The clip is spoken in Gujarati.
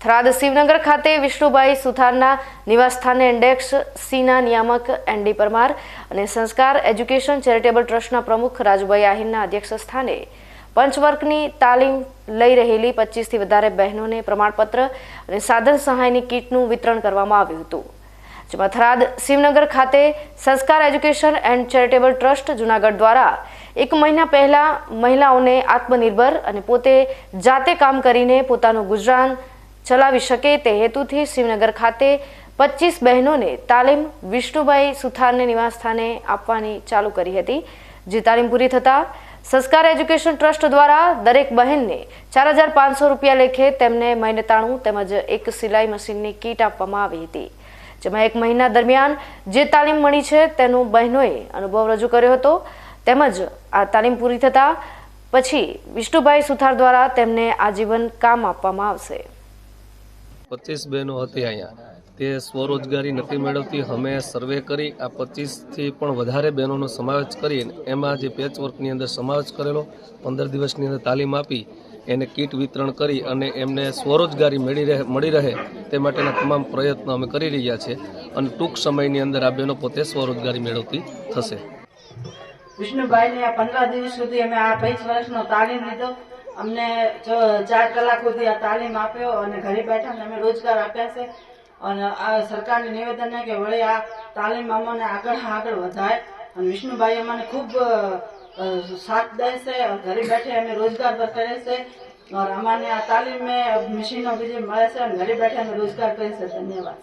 થરાદ શિવનગર ખાતે વિષ્ણુભાઈ સુથારના નિવાસસ્થાને ઇન્ડેક્સ સીના નિયામક એનડી પરમાર અને સંસ્કાર એજ્યુકેશન ચેરિટેબલ ટ્રસ્ટના પ્રમુખ રાજુભાઈ આહિરના અધ્યક્ષ સ્થાને પંચવર્કની તાલીમ લઈ રહેલી પચીસથી વધારે બહેનોને પ્રમાણપત્ર અને સાધન સહાયની કીટનું વિતરણ કરવામાં આવ્યું હતું. જેમાં થરાદ શિવનગર ખાતે Sanskar education and charitable trust Junagadh દ્વારા એક મહિના પહેલા મહિલાઓને આત્મનિર્ભર અને પોતે જાતે કામ કરીને પોતાનું ગુજરાન ચલાવી શકે તે હેતુથી શ્રીનગર ખાતે પચીસ બહેનોને તાલીમ વિષ્ણુભાઈ સુથારને નિવાસસ્થાને આપવાની ચાલુ કરી હતી, જે તાલીમ પૂરી થતાં સંસ્કાર એજ્યુકેશન ટ્રસ્ટ દ્વારા દરેક બહેનને ચાર હજાર પાંચસો રૂપિયા લેખે તેમને મહેનતાણું તેમજ એક સિલાઈ મશીનની કીટ આપવામાં આવી હતી. જેમાં એક મહિના દરમિયાન જે તાલીમ મળી છે તેનો બહેનોએ અનુભવ રજૂ કર્યો હતો. તેમજ આ તાલીમ પૂરી થતાં પછી વિષ્ણુભાઈ સુથાર દ્વારા તેમને આજીવન કામ આપવામાં આવશે. પચીસ બહેનો હતી અહીંયા. તે સ્વરોજગારી નથી મેળવતી. અમે સર્વે કરી આ પચીસથી પણ વધારે બહેનોનો સમાવેશ કરી એમાં જે પેચ વર્કની અંદર સમાવેશ કરેલો, પંદર દિવસની અંદર તાલીમ આપી, એને કીટ વિતરણ કરી અને એમને સ્વરોજગારી મળી રહે મળી રહે તે માટેના તમામ પ્રયત્નો અમે કરી રહ્યા છીએ અને ટૂંક સમયની અંદર આ બહેનો પોતે સ્વરોજગારી મેળવતી થશે. વિષ્ણુભાઈને પંદર દિવસ સુધી અમે આ પચીસ વર્ષનો તાલીમ લીધો. અમને ચાર કલાક સુધી આ તાલીમ આપ્યો અને ઘરે બેઠા અમે રોજગાર આપ્યા છે. અને આ સરકારને નિવેદન કે વળી આ તાલીમ અમને આગળ આગળ વધાય અને વિષ્ણુભાઈ અમને ખૂબ સાથ દે છે. ઘરે બેઠે અમે રોજગાર પર કરે છે. और આ તાલીમ મેં મશીનો બીજી મળે છે અને ઘરે બેઠા અમે રોજગાર કરી છે ધન્યવાદ.